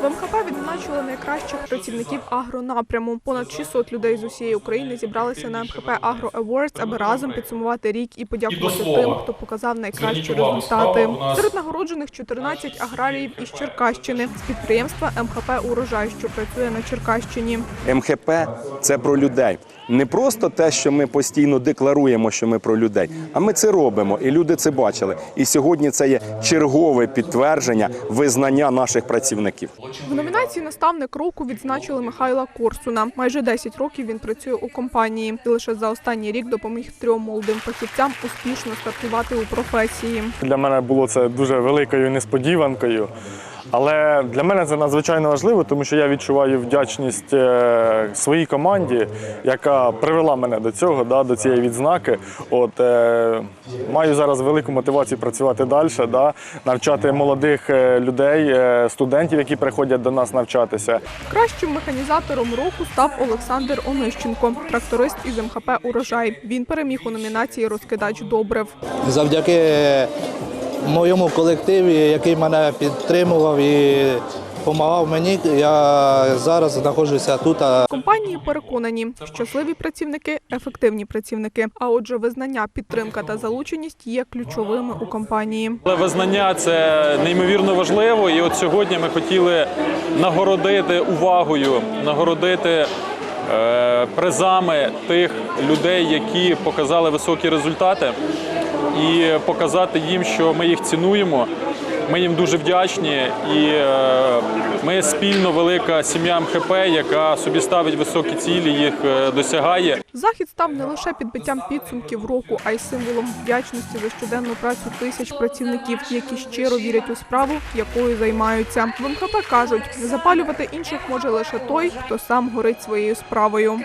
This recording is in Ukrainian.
В МХП відзначили найкращих працівників агронапряму. Понад 600 людей з усієї України зібралися на МХП Агро Awards, аби разом підсумувати рік і подякувати І тим, хто показав найкращі результати. Серед нагороджених 14 аграріїв із Черкащини з підприємства МХП Урожай, що працює на Черкащині. МХП це про людей. Не просто те, що ми постійно декларуємо, що ми про людей, а ми це робимо, і люди це бачили. І сьогодні це є чергове підтвердження визнання наших працівників. В номінації Наставник року відзначили Михайла Корсуна. Майже 10 років він працює у компанії і лише за останній рік допоміг трьом молодим фахівцям успішно стартувати у професії. Для мене було це дуже великою несподіванкою. Але для мене це надзвичайно важливо, тому що я відчуваю вдячність е, своїй команді, яка привела мене до цього, да, до цієї відзнаки. От, е, маю зараз велику мотивацію працювати далі, да, навчати молодих е, людей, студентів, які приходять до нас навчатися. Кращим механізатором року став Олександр Онищенко, тракторист із МХП Урожай. Він переміг у номінації Розкидач добрив. завдяки моєму колективі, який мене підтримував і допомагав мені, я зараз знаходжуся тут. Компанії переконані, щасливі працівники ефективні працівники. А отже, визнання, підтримка та залученість є ключовими у компанії. Але визнання це неймовірно важливо. І от сьогодні ми хотіли нагородити увагою, нагородити е, призами тих людей, які показали високі результати, і показати їм, що ми їх цінуємо. Ми їм дуже вдячні, і е, ми спільно велика сім'я МХП, яка собі ставить високі цілі, їх е, досягає. Захід став не лише підбиттям підсумків року, а й символом вдячності за щоденну працю тисяч працівників, які щиро вірять у справу, якою займаються. В МХП кажуть, запалювати інших може лише той, хто сам горить своєю справою.